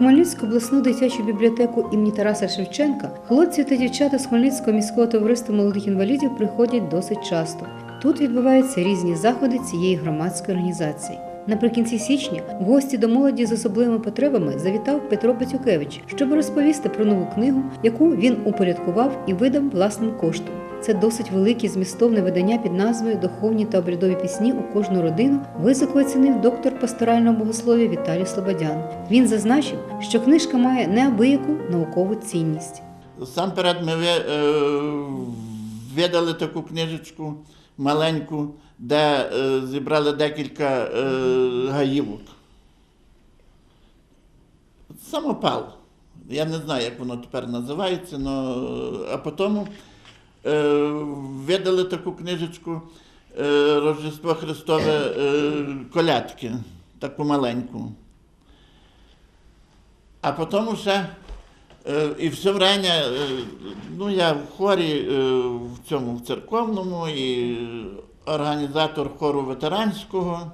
Хмельницьку обласну дитячу бібліотеку імені Тараса Шевченка хлопці та дівчата з Хмельницького міського товариства молодих інвалідів приходять досить часто. Тут відбуваються різні заходи цієї громадської організації. Наприкінці січня в гості до молоді з особливими потребами завітав Петро Батюкевич, щоб розповісти про нову книгу, яку він упорядкував і видав власним коштом. Це досить велике змістовне видання під назвою Духовні та обрядові пісні у кожну родину високо оцінив доктор пасторального богослов'я Віталій Слободян. Він зазначив, що книжка має неабияку наукову цінність. Сам перед ми е, видали таку книжечку маленьку, де е, зібрали декілька е, гаївок. Самопал. Я не знаю, як воно тепер називається, но, а потім видали таку книжечку е, Рождество Христове е, колядки, таку маленьку. А потім ще е, і все время, е, ну я в хорі е, в цьому в церковному і організатор хору ветеранського,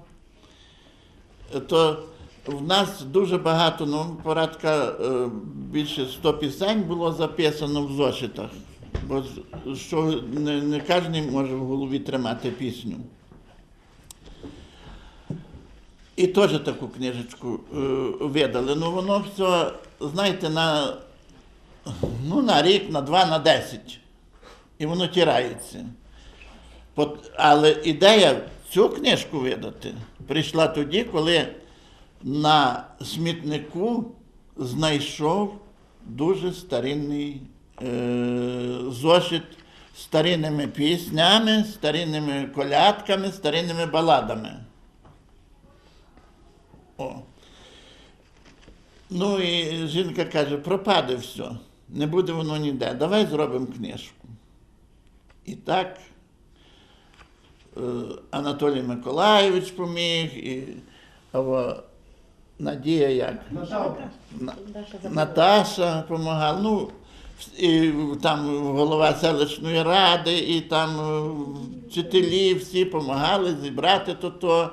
Е, то в нас дуже багато, ну, порядка е, більше 100 пісень було записано в зошитах. Бо що не, не кожен може в голові тримати пісню. І теж таку книжечку е, видали. Ну воно все, знаєте, на, ну, на рік, на два, на десять. І воно тирається. Але ідея цю книжку видати прийшла тоді, коли на смітнику знайшов дуже старинний зошит з старинними піснями, старинними колядками, старинними баладами. О. Ну і жінка каже, пропаде все, не буде воно ніде. Давай зробимо книжку. І так е, Анатолій Миколайович поміг, і або Надія як? На- Наташа допомагала. Ну, і там голова селищної ради, і там е, вчителі всі допомагали зібрати то то.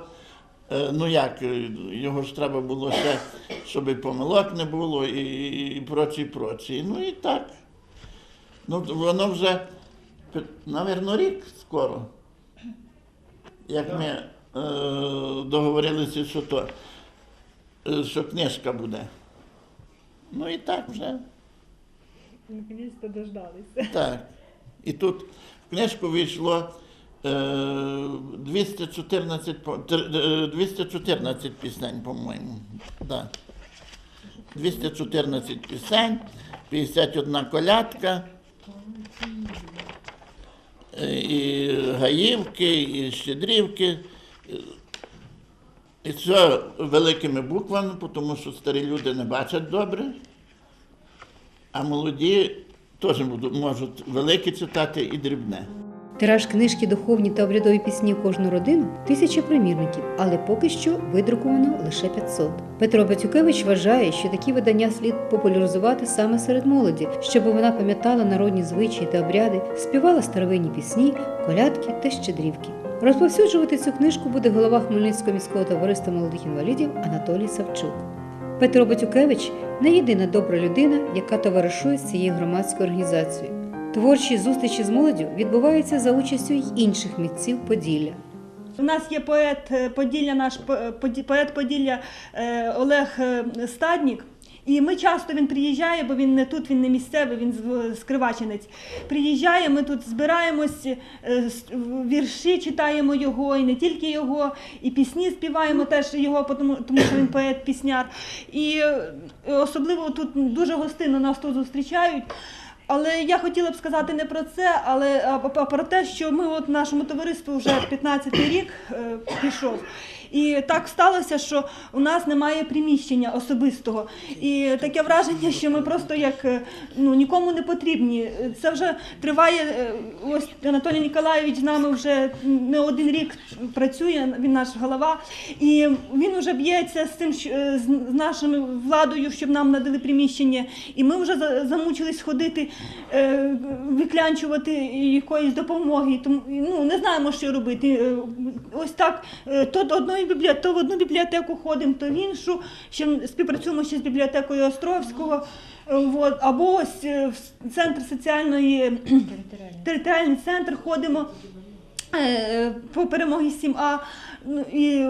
Е, Ну як, е, його ж треба було ще, щоб помилок не було, і, і прочі, і прочі. Ну і так. Ну, воно вже, мабуть, рік скоро. Як ми е, договорилися, що то, що книжка буде. Ну і так вже. Наконец-то дождалися. Так. І тут в книжку війшло е, 214, по- тр- е, 214 пісень, по-моєму. Да. 214 пісень, 51 колядка, е, і гаївки, і щедрівки. І все великими буквами, тому що старі люди не бачать добре. А молоді теж можуть велике читати і дрібне. Тираж книжки Духовні та обрядові пісні кожну родину тисяча примірників, але поки що видруковано лише 500. Петро Батюкевич вважає, що такі видання слід популяризувати саме серед молоді, щоб вона пам'ятала народні звичаї та обряди, співала старовинні пісні, колядки та щедрівки. Розповсюджувати цю книжку буде голова Хмельницького міського товариства молодих інвалідів Анатолій Савчук. Петро Батюкевич не єдина добра людина, яка товаришує з цією громадською організацією. Творчі зустрічі з молоддю відбуваються за участю й інших митців Поділля. У нас є поет е, Поділля, наш по- поет Поділля е, Олег е, Стаднік. І ми часто він приїжджає, бо він не тут, він не місцевий, він з- Кривачинець. Приїжджає, ми тут збираємось, е, вірші читаємо його, і не тільки його, і пісні співаємо теж його, тому, що він поет-пісняр. І е, особливо тут дуже гостинно нас тут зустрічають. Але я хотіла б сказати не про це, але а про те, що ми от нашому товариству вже 15-й рік е, пішов. І так сталося, що у нас немає приміщення особистого. І таке враження, що ми просто як е, ну, нікому не потрібні. Це вже триває. е, Ось Анатолій Ніколаєвич з нами вже не один рік працює, він наш голова. І він вже б'ється з що- е, з нашою владою, щоб нам надали приміщення. І ми вже замучились ходити, виклянчувати якоїсь допомоги. Тому ну не знаємо, що робити. Ось так, то до одної і бібліотеку, то в одну бібліотеку ходимо, то в іншу. Ще співпрацюємо ще з бібліотекою Островського. От, або ось е, в центр соціальної територіальний центр ходимо е, по перемоги 7А. Ну, і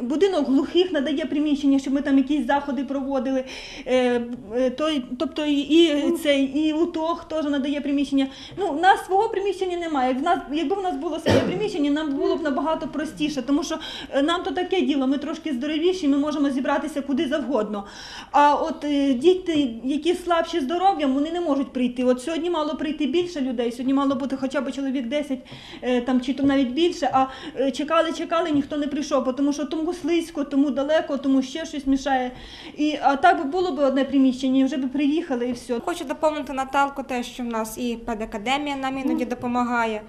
будинок глухих надає приміщення, щоб ми там якісь заходи проводили. Е, е, тобто і, і цей і УТОГ теж надає приміщення. Ну, у нас свого приміщення немає. Як в нас, якби в нас було своє приміщення, нам було б набагато простіше, тому що е, нам то таке діло, ми трошки здоровіші, ми можемо зібратися куди завгодно. А от діти, які слабші здоров'ям, вони не можуть прийти. От сьогодні мало прийти більше людей, сьогодні мало бути хоча б чоловік 10 е, там, чи то навіть більше, а чекали, чекали, ніхто не прийшов, тому що тому слизько, тому далеко, тому ще щось мішає. І, а так би було б одне приміщення, і вже б приїхали і все. Хочу доповнити Наталку те, що в нас і педакадемія нам іноді допомагає.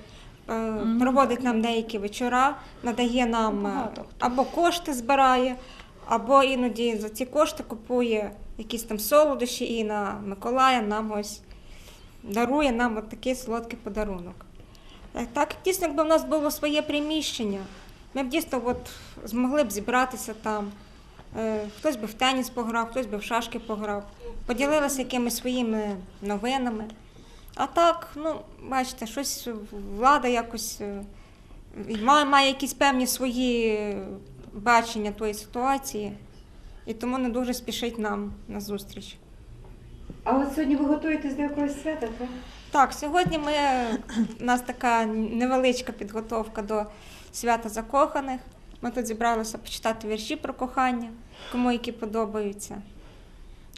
е, Проводить нам деякі вечора, надає нам е, або кошти збирає, або іноді за ці кошти купує якісь там солодощі і на Миколая нам ось дарує нам от такий солодкий подарунок. Е, Так, дійсно, якби в нас було своє приміщення, ми б дійсно от змогли б зібратися там. Е, Хтось би в теніс пограв, хтось би в шашки пограв, поділилися якимись своїми новинами. А так, ну, бачите, щось влада якось е, має, має якісь певні свої бачення тої ситуації, і тому не дуже спішить нам на зустріч. А от сьогодні ви готуєтесь до якогось свята, так? Так, сьогодні ми, у нас така невеличка підготовка до свята закоханих. Ми тут зібралися почитати вірші про кохання, кому які подобаються.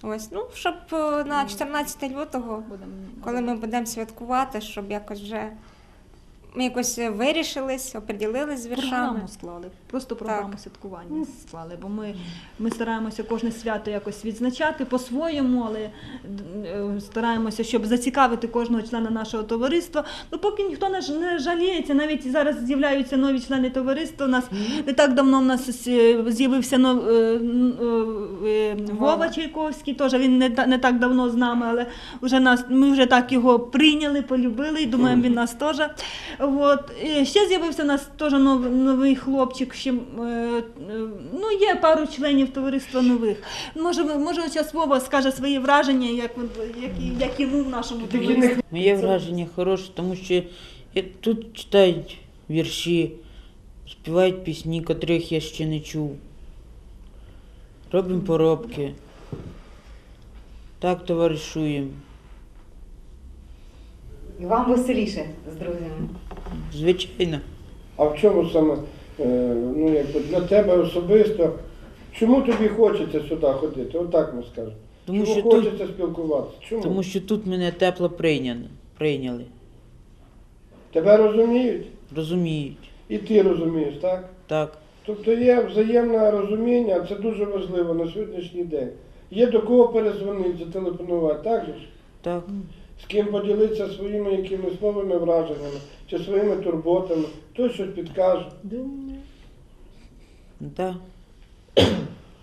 Ось, ну, щоб е, на 14 лютого, коли ми будемо святкувати, щоб якось вже ми якось вирішились, оприділились з віршами. Програму склали, просто програму святкування склали, бо ми, ми стараємося кожне свято якось відзначати по-своєму, але е, стараємося, щоб зацікавити кожного члена нашого товариства. Ну, поки ніхто не, не жаліється, навіть зараз з'являються нові члени товариства. У нас не так давно в нас е, з'явився нов, е, е, е, Вова Вова. Чайковський, теж він не, не так давно з нами, але вже нас, ми вже так його прийняли, полюбили, і думаємо, він нас теж. От. Ще з'явився у нас теж нов, новий хлопчик. Ще, е, ну, є пару членів товариства нових. Може, може зараз Вова скаже свої враження, як, як, як йому в нашому товаристві. Моє враження хороше, тому що тут читають вірші, співають пісні, котрих я ще не чув. Робимо поробки. Так товаришуємо. І вам веселіше з друзями. Звичайно. А в чому саме, е, ну якби для тебе особисто, чому тобі хочеться сюди ходити? Отак ми скажемо. Тому чому що тут- хочеться спілкуватися? Чому? Тому що тут мене тепло прийняли. прийняли. Тебе розуміють, Розуміють. і ти розумієш, так? Так. Тобто є взаємне розуміння, це дуже важливо на сьогоднішній день. Є до кого перезвонити, зателефонувати, так же ж? Так. З ким поділитися своїми якимись новими враженнями чи своїми турботами, хтось щось підкаже. Так.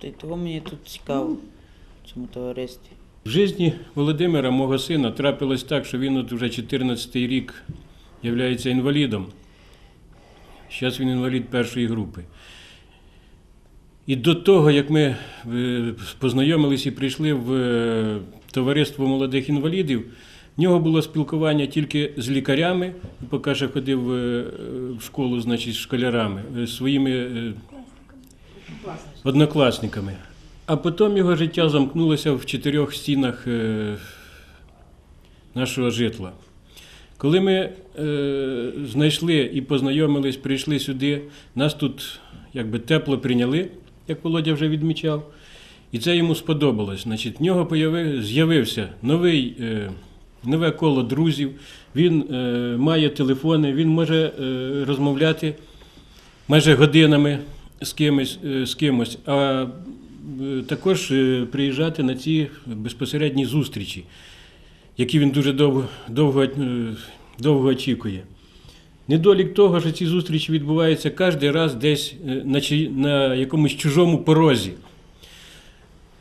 Та й того мені тут цікаво в цьому товаристві. В житті Володимира, мого сина, трапилось так, що він от вже 14-й рік є інвалідом. Зараз він інвалід першої групи. І до того, як ми е, познайомились і прийшли в е, товариство молодих інвалідів, в нього було спілкування тільки з лікарями, поки ще ходив е, в школу, значить, з школярами, е, своїми е, однокласниками. А потім його життя замкнулося в чотирьох стінах нашого житла. Коли ми знайшли і познайомились, прийшли сюди, нас тут якби тепло прийняли, як Володя вже відмічав, і це йому сподобалось. Значить, в нього з'явився новий, нове коло друзів, він е, має телефони, він може е, розмовляти майже годинами з кимось, е, з кимось, а е, також е, приїжджати на ці безпосередні зустрічі, які він дуже довго, довго, е, довго очікує. Недолік того, що ці зустрічі відбуваються кожен раз десь на, на якомусь чужому порозі.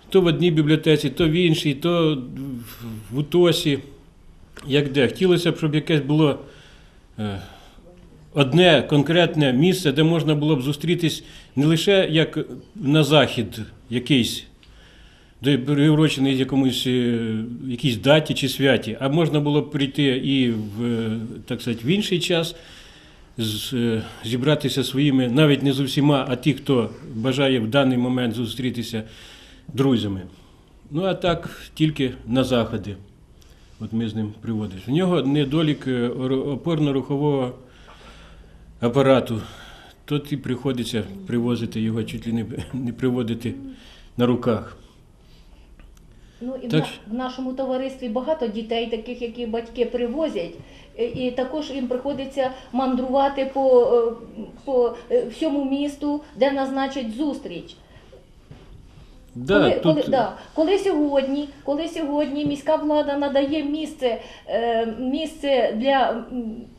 То в одній бібліотеці, то в іншій, то в УТОСі, як де. Хотілося б, щоб якесь було е, одне конкретне місце, де можна було б зустрітись не лише як на захід якийсь, де приурочений якомусь е, якійсь даті чи святі, а можна було б прийти і в, е, так сказати, в інший час, зібратися своїми, навіть не з усіма, а ті, хто бажає в даний момент зустрітися друзями. Ну а так тільки на заходи. От ми з ним приводимо. У нього недолік е, опорно-рухового апарату. Тут і приходиться привозити його, чуть ли не, не приводити на руках. Ну і Так в нашому товаристві багато дітей, таких, які батьки привозять, Е, і також їм приходиться мандрувати по, е, по всьому місту, де назначать зустріч. Да, коли, тут, коли, да, коли, сьогодні, коли сьогодні міська влада надає місце, е, місце для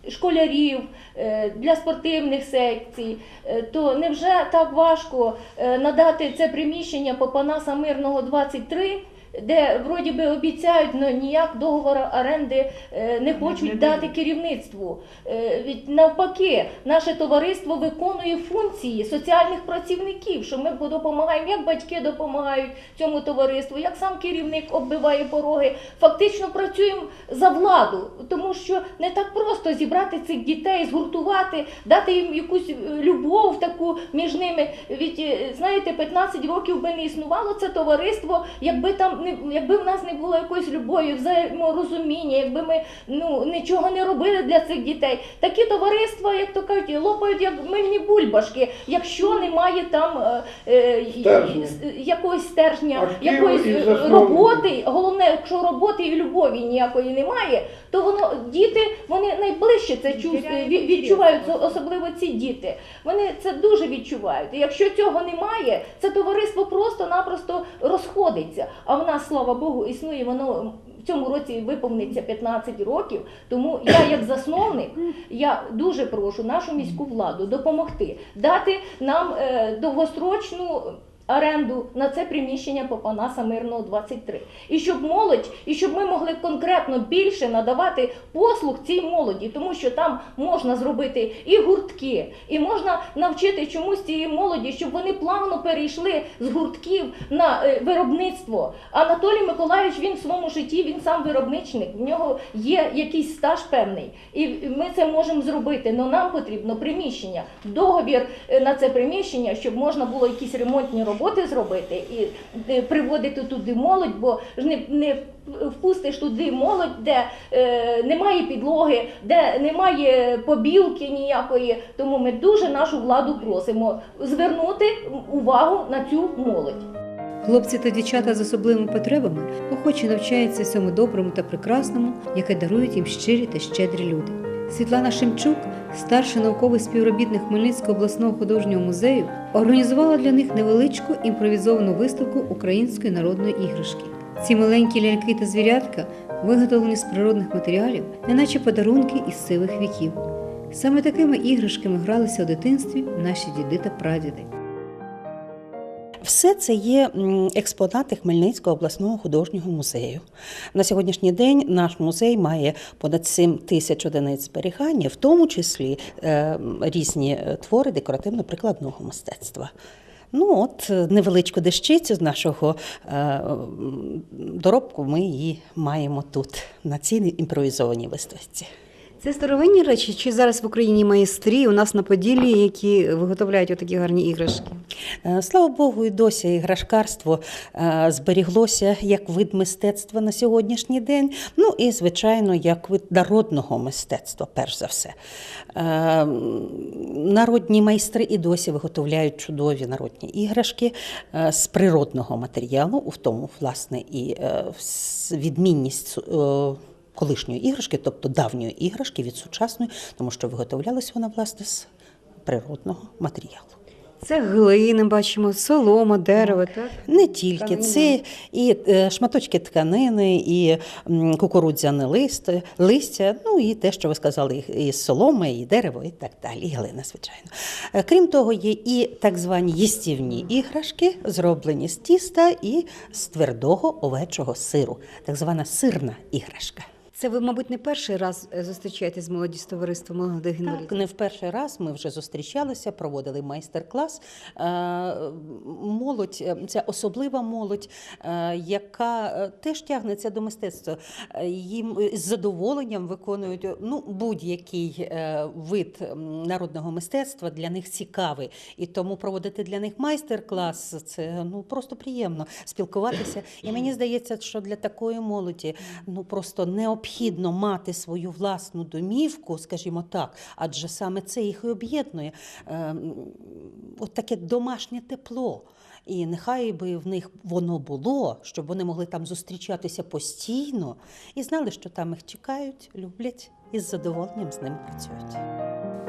школярів, е, для спортивних секцій, е, то невже так важко е, надати це приміщення Попанаса Мирного 23, де вроді би обіцяють, але ніяк договору оренди е, не хочуть не дати керівництву. Е, Навпаки, наше товариство виконує функції соціальних працівників, що ми допомагаємо, як батьки допомагають цьому товариству, як сам керівник оббиває пороги. Фактично працюємо за владу, тому що не так просто зібрати цих дітей, згуртувати, дати їм якусь е, любов таку між ними. Від знаєте, 15 років би не існувало це товариство, якби там не якби в нас не було якоїсь любові, взаєморозуміння, якби ми ну нічого не робили для цих дітей. Такі товариства, як то кажуть, лопають як мильні бульбашки, якщо немає там е, е, Стержня. якогось стержня, Активу якоїсь е, роботи. Головне, якщо роботи і любові ніякої немає, то воно діти вони найближче це чувствують, відчувають, особливо ці діти. Вони це дуже відчувають. І якщо цього немає, це товариство просто-напросто розходиться. А в нас, слава Богу, існує воно. В цьому році виповниться 15 років, тому я, як засновник, я дуже прошу нашу міську владу допомогти, дати нам е, довгострочну оренду на це приміщення Попанаса Мирного 23. І щоб молодь, і щоб ми могли конкретно більше надавати послуг цій молоді, тому що там можна зробити і гуртки, і можна навчити чомусь цієї молоді, щоб вони плавно перейшли з гуртків на е, виробництво. Анатолій Миколаївич він в своєму житті він сам виробничник, в нього є якийсь стаж певний, і ми це можемо зробити. але нам потрібно приміщення, договір е, на це приміщення, щоб можна було якісь ремонтні роботи зробити і е, приводити туди молодь, бо ж не, не впустиш туди молодь, де е, немає підлоги, де немає побілки ніякої. Тому ми дуже нашу владу просимо звернути увагу на цю молодь. Хлопці та дівчата з особливими потребами охоче навчаються всьому доброму та прекрасному, яке дарують їм щирі та щедрі люди. Світлана Шемчук, старший науковий співробітник Хмельницького обласного художнього музею, організувала для них невеличку імпровізовану виставку української народної іграшки. Ці маленькі ляльки та звірятка виготовлені з природних матеріалів, неначе подарунки із сивих віків. Саме такими іграшками гралися у дитинстві наші діди та прадіди. Все це є експонати Хмельницького обласного художнього музею. На сьогоднішній день наш музей має понад 7 тисяч одиниць зберігання, в тому числі е, різні е, твори декоративно-прикладного мистецтва. Ну, от е, невеличку дещицю з нашого е, доробку ми її маємо тут, на цій імпровізованій виставці. Це старовинні речі, чи зараз в Україні майстрі у нас на Поділлі, які виготовляють отакі гарні іграшки? Е, Слава Богу, і досі іграшкарство е, зберіглося як вид мистецтва на сьогоднішній день. Ну і, звичайно, як вид народного мистецтва, перш за все. Е, Народні майстри і досі виготовляють чудові народні іграшки з природного матеріалу, у тому, власне, і відмінність. Колишньої іграшки, тобто давньої іграшки від сучасної, тому що виготовлялась вона власне з природного матеріалу. Це глини, бачимо, солома, дерево, так? Не тільки Тканина. це і е, шматочки тканини, і кукурудзяне лист, листя, ну і те, що ви сказали, і солома, і дерево, і так далі, і глина, звичайно. Е, Крім того, є і так звані їстівні іграшки, зроблені з тіста і з твердого овечого сиру, так звана сирна іграшка. Це ви, мабуть, не перший раз е, зустрічаєтесь з молоді з товариством молодих інвалідів? Так, не в перший раз ми вже зустрічалися, проводили майстер-клас. Е, Молодь це особлива молодь, е, яка теж тягнеться до мистецтва. Їм з задоволенням виконують ну, будь-який вид народного мистецтва для них цікавий. І тому проводити для них майстер-клас це ну просто приємно спілкуватися. І мені здається, що для такої молоді ну просто необхідно мати свою власну домівку, скажімо так, адже саме це їх і об'єднує. Ем, От таке домашнє тепло. І нехай би в них воно було, щоб вони могли там зустрічатися постійно і знали, що там їх чекають, люблять і з задоволенням з ними працюють.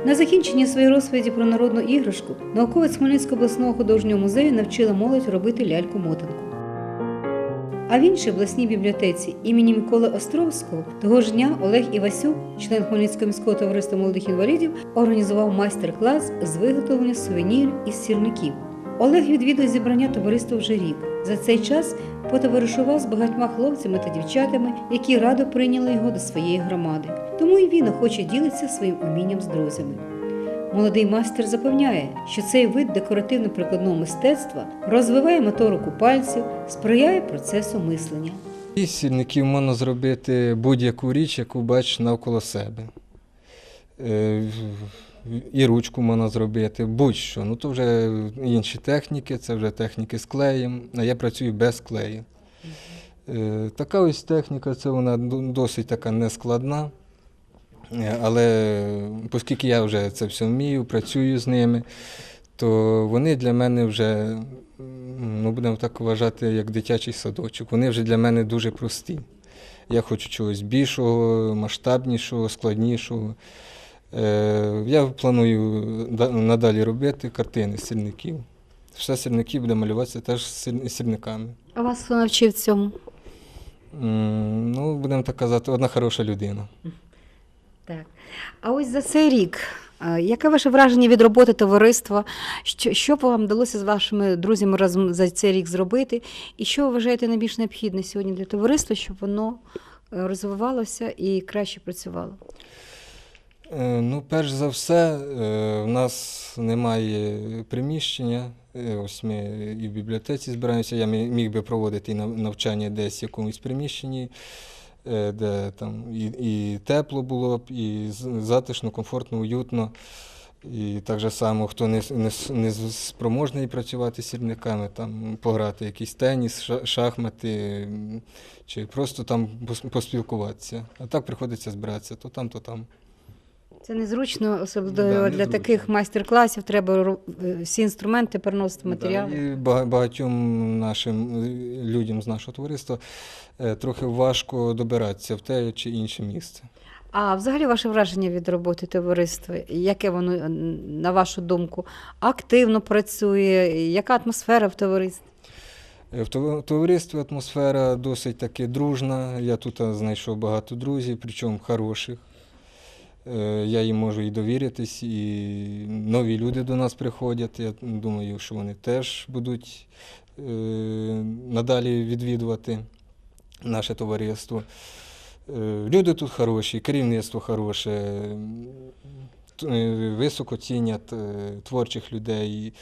На закінчення своєї розповіді про народну іграшку науковець Хмельницького обласного художнього музею навчила молодь робити ляльку-мотанку. А в іншій обласній бібліотеці імені Миколи Островського того ж дня Олег Івасюк, член Хмельницького міського товариства молодих інвалідів, організував майстер-клас з виготовлення сувенірів із сірників. Олег відвідує зібрання товариства вже рік. За цей час потоваришував з багатьма хлопцями та дівчатами, які радо прийняли його до своєї громади. Тому і він охоче ділиться своїм умінням з друзями. Молодий майстер запевняє, що цей вид декоративно-прикладного мистецтва розвиває моторику пальців, сприяє процесу мислення. Із сірників можна зробити будь-яку річ, яку бачиш навколо себе. Е, І ручку можна зробити, будь-що. Ну то вже інші техніки, це вже техніки з клеєм, а я працюю без клею. Е, Така ось техніка, це вона досить така нескладна. Е, Але оскільки я вже це все вмію, працюю з ними, то вони для мене вже, ну будемо так вважати, як дитячий садочок. Вони вже для мене дуже прості. Я хочу чогось більшого, масштабнішого, складнішого. Е, Я планую надалі робити картини з сірників. Все сірники буде малюватися теж з сір- А вас хто навчив цьому? Ну, будемо так казати, одна хороша людина. Так. А ось за цей рік, е, яке ваше враження від роботи товариства? Що, що вам вдалося з вашими друзями разом за цей рік зробити? І що ви вважаєте найбільш необхідне сьогодні для товариства, щоб воно е, розвивалося і краще працювало? Е, Ну, перш за все, в нас немає приміщення. Ось ми і в бібліотеці збираємося. Я міг би проводити навчання десь в якомусь приміщенні, де там і, і тепло було б, і затишно, комфортно, уютно. І так же само, хто не, не, не спроможний працювати з сірниками, там пограти якийсь теніс, шахмати, чи просто там поспілкуватися. А так приходиться збиратися то там, то там. Це незручно, особливо Да, для незручно. таких майстер-класів. Треба е, всі інструменти переносити матеріали. Да, і багатьом нашим людям з нашого товариства е, трохи важко добиратися в те чи інше місце. А взагалі ваше враження від роботи товариства? Яке воно, на вашу думку, активно працює? Яка атмосфера в товаристві? Е, В товаристві атмосфера досить таки дружна. Я тут знайшов багато друзів, причому хороших. Е, Я їм можу і довіритись, і нові люди до нас приходять. Я думаю, що вони теж будуть е, надалі відвідувати наше товариство. Е, Люди тут хороші, керівництво хороше, високо цінять творчих людей.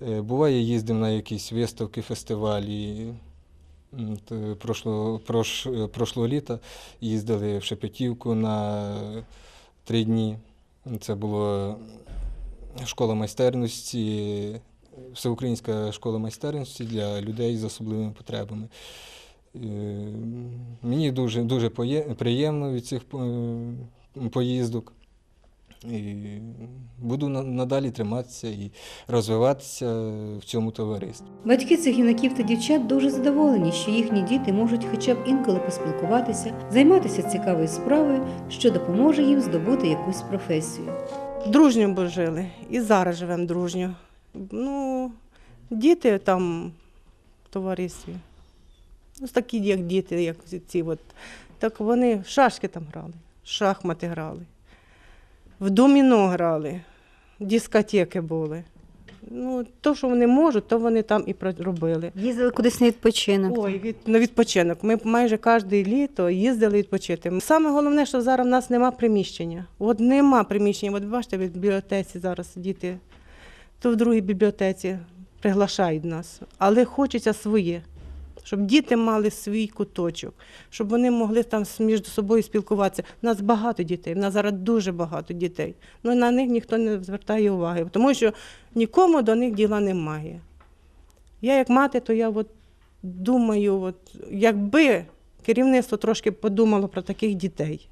Буває, їздимо на якісь виставки, фестивалі. Прошлого, прош, прошлого літа їздили в Шепетівку на три дні. Це була школа майстерності, всеукраїнська школа майстерності для людей з особливими потребами. Е, Мені дуже, дуже приємно від цих е, поїздок. І буду надалі триматися і розвиватися в цьому товаристві. Батьки цих юнаків та дівчат дуже задоволені, що їхні діти можуть хоча б інколи поспілкуватися, займатися цікавою справою, що допоможе їм здобути якусь професію. Дружньо б жили. І зараз живемо дружньо. Ну, діти там в товаристві. Ну, такі, як діти, як ці от. Так вони в шашки там грали, шахмати грали, в доміно грали, дискотеки були. Ну, то, що вони можуть, то вони там і робили. Їздили кудись на відпочинок. Ой, від, на відпочинок. Ми майже кожне літо їздили відпочити. Саме головне, що зараз в нас нема приміщення. От нема приміщення. От бачите, в бібліотеці зараз діти, то в другій бібліотеці приглашають нас. Але хочеться своє. Щоб діти мали свій куточок, щоб вони могли там між собою спілкуватися. У нас багато дітей, в нас зараз дуже багато дітей. Ну на них ніхто не звертає уваги, тому що нікому до них діла немає. Я як мати, то я от думаю, от, якби керівництво трошки подумало про таких дітей,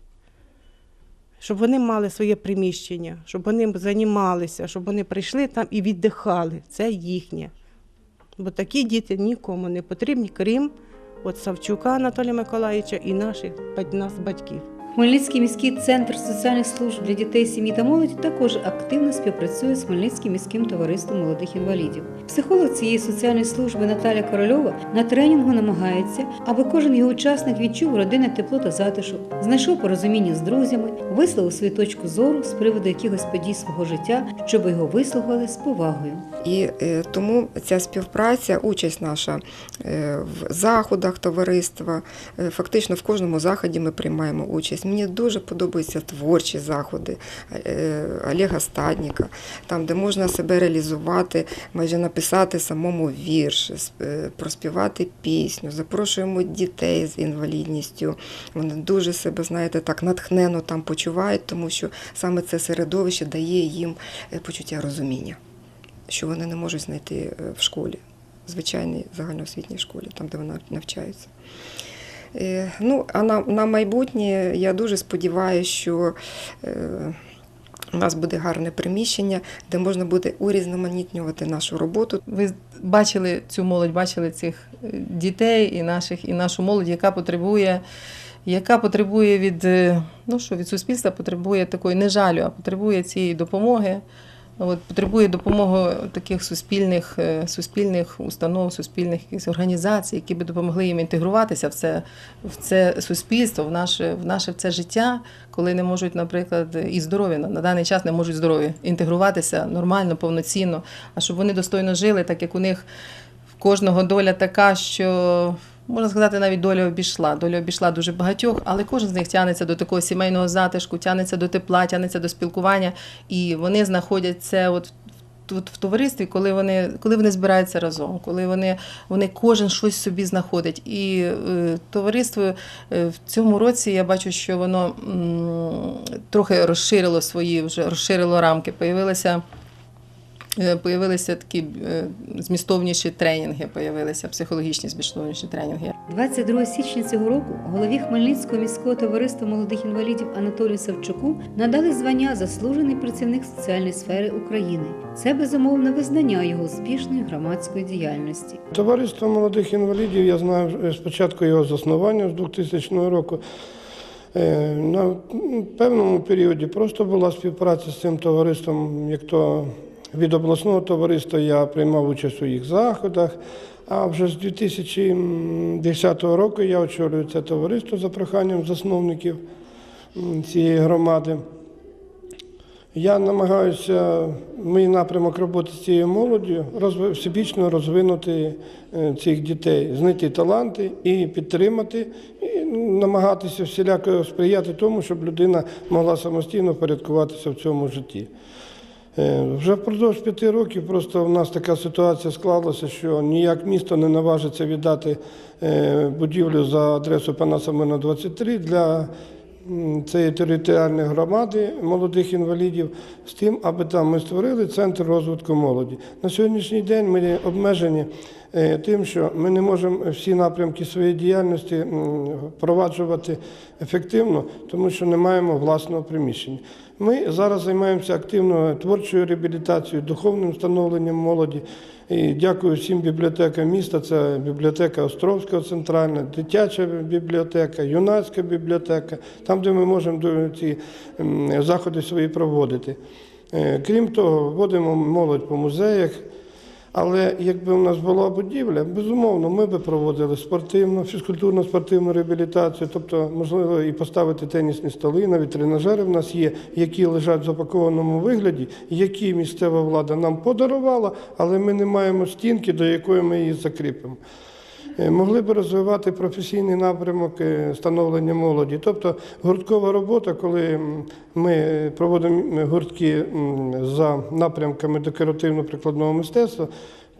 щоб вони мали своє приміщення, щоб вони займалися, щоб вони прийшли там і віддихали. Це їхнє. Бо такі діти нікому не потрібні, крім от Савчука Анатолія Миколаївича і наших нас, батьків. Хмельницький міський центр соціальних служб для дітей, сім'ї та молоді також активно співпрацює з Хмельницьким міським товариством молодих інвалідів. Психолог цієї соціальної служби Наталя Корольова на тренінгу намагається, аби кожен його учасник відчув родинне тепло та затишок, знайшов порозуміння з друзями, висловив свою точку зору з приводу якихось подій свого життя, щоб його вислухали з повагою. І е, тому ця співпраця, участь наша е, в заходах товариства, е, фактично в кожному заході ми приймаємо участь. Мені дуже подобаються творчі заходи Олега Стадніка, там, де можна себе реалізувати, майже написати самому вірш, проспівати пісню. Запрошуємо дітей з інвалідністю. Вони дуже себе, знаєте, так натхненно там почувають, тому що саме це середовище дає їм почуття розуміння що вони не можуть знайти е, в школі, звичайній загальноосвітній школі, там, де вони навчаються. Е, Ну, а на, на майбутнє я дуже сподіваюся, що е, у нас буде гарне приміщення, де можна буде урізноманітнювати нашу роботу. Ви бачили цю молодь, бачили цих дітей і наших, і нашу молодь, яка потребує, яка потребує від, ну що, від суспільства, потребує такої не жалю, а потребує цієї допомоги. От, потребує допомоги таких суспільних, е, суспільних установ, суспільних організацій, які би допомогли їм інтегруватися в це, в це суспільство, в наше, в наше в це життя, коли не можуть, наприклад, і здорові на даний час не можуть здорові інтегруватися нормально, повноцінно, а щоб вони достойно жили, так як у них в кожного доля така, що можна сказати, навіть доля обійшла. Доля обійшла дуже багатьох, але кожен з них тягнеться до такого сімейного затишку, тягнеться до тепла, тягнеться до спілкування, і вони знаходять це от. Тут в товаристві, коли вони, коли вони збираються разом, коли вони, вони кожен щось собі знаходить. І е, товариство е, в цьому році я бачу, що воно м, трохи розширило свої вже розширило рамки. Появилися Е, Появилися такі е, змістовніші тренінги, появилися психологічні змістовніші тренінги. 22 січня цього року голові Хмельницького міського товариства молодих інвалідів Анатолію Савчуку надали звання заслужений працівник соціальної сфери України. Це безумовне визнання його успішної громадської діяльності. Товариство молодих інвалідів, я знаю е, з початку його заснування з 2000 року. Е, На певному періоді просто була співпраця з цим товариством, як то від обласного товариства я приймав участь у їх заходах. А вже з 2010 року я очолюю це товариство за проханням засновників цієї громади. Я намагаюся мій напрямок роботи з цією молоддю всебічно розвинути е, цих дітей, знайти таланти і підтримати, і намагатися всіляко сприяти тому, щоб людина могла самостійно впорядкуватися в цьому житті. Е, Вже впродовж п'яти років просто в нас така ситуація склалася, що ніяк місто не наважиться віддати е, будівлю за адресою Панаса Мирна 23 для цієї територіальної громади молодих інвалідів з тим, аби там ми створили центр розвитку молоді. На сьогоднішній день ми обмежені е, тим, що ми не можемо всі напрямки своєї діяльності впроваджувати ефективно, тому що не маємо власного приміщення. Ми зараз займаємося активно творчою реабілітацією, духовним встановленням молоді. І дякую всім бібліотекам міста. Це бібліотека Островського центральна, дитяча бібліотека, юнацька бібліотека, там, де ми можемо ці заходи свої проводити. Е, Крім того, вводимо молодь по музеях. Але якби у нас була будівля, безумовно, ми би проводили спортивну, фізкультурно-спортивну реабілітацію, тобто, можливо, і поставити тенісні столи, навіть тренажери в нас є, які лежать в запакованому вигляді, які місцева влада нам подарувала, але ми не маємо стінки, до якої ми її закріпимо. Е, Могли б розвивати професійний напрямок е, становлення молоді, тобто гурткова робота, коли ми проводимо гуртки за напрямками декоративно-прикладного мистецтва,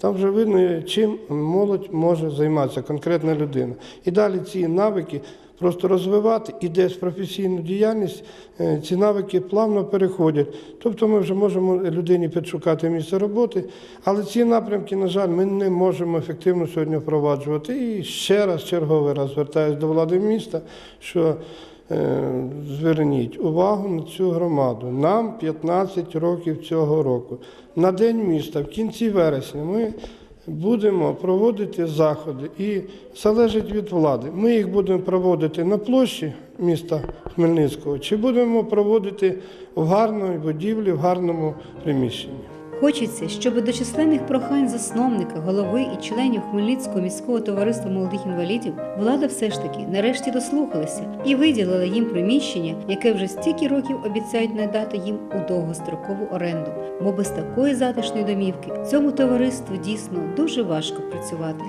там вже видно, чим молодь може займатися, конкретна людина. І далі ці навики просто розвивати і десь професійну діяльність е, ці навики плавно переходять. Тобто ми вже можемо людині підшукати місце роботи, але ці напрямки, на жаль, ми не можемо ефективно сьогодні впроваджувати. І ще раз, черговий раз звертаюся до влади міста, що е, зверніть увагу на цю громаду. Нам 15 років цього року. На День міста в кінці вересня ми будемо проводити заходи і залежить від влади. Ми їх будемо проводити на площі міста Хмельницького чи будемо проводити в гарній будівлі, в гарному приміщенні. Хочеться, щоб до численних прохань засновника, голови і членів Хмельницького міського товариства молодих інвалідів влада все ж таки нарешті дослухалася і виділила їм приміщення, яке вже стільки років обіцяють надати їм у довгострокову оренду. Бо без такої затишної домівки цьому товариству дійсно дуже важко працювати.